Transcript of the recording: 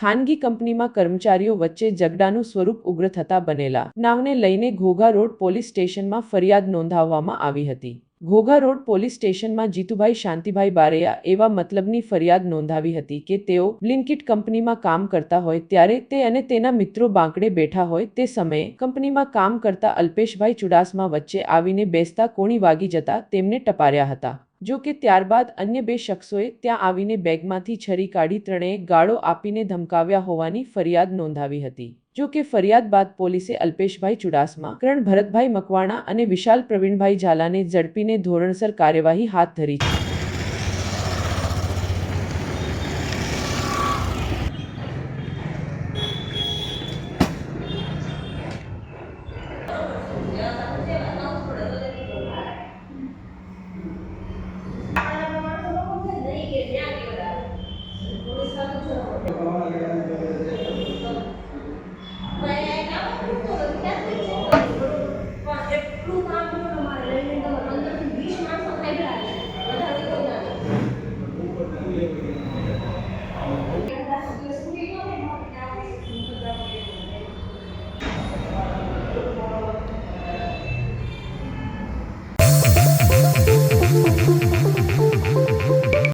ખાનગી કંપનીમાં કર્મચારીઓ વચ્ચે ઝઘડાનું સ્વરૂપ ઉગ્ર થતા બનેલા. નાવને લઈને ઘોઘા રોડ પોલીસ સ્ટેશનમાં ફરિયાદ નોંધાવવામાં આવી હતી. ઘોઘા રોડ પોલીસ સ્ટેશનમાં જીતુભાઈ શાંતિભાઈ બારેયા એવા મતલબની ફરિયાદ નોંધાવી હતી કે તેઓ બ્લિન્કિટ કંપનીમાં કામ કરતા હોય ત્યારે તે અને તેના મિત્રો બાંકડે બેઠા હોય તે સમયે કંપનીમાં કામ કરતા અલ્પેશભાઈ ચુડાસમા વચ્ચે આવીને બેસતા કોણી વાગી જતા તેમને ટપાર્યા હતા. જો કે ત્યારબાદ અન્ય બે શખ્સોએ ત્યાં આવીને બેગમાંથી છરી કાઢી ત્રણેય ગાળો આપીને ધમકાવ્યા હોવાની ફરિયાદ નોંધાવી હતી. જો કે ફરિયાદ બાદ પોલીસે અલ્પેશભાઈ ચુડાસમા, કરણ ભરતભાઈ મકવાણા અને વિશાલ પ્રવીણભાઈ ઝાલાને ઝડપીને ધોરણસર કાર્યવાહી હાથ ધરી છે.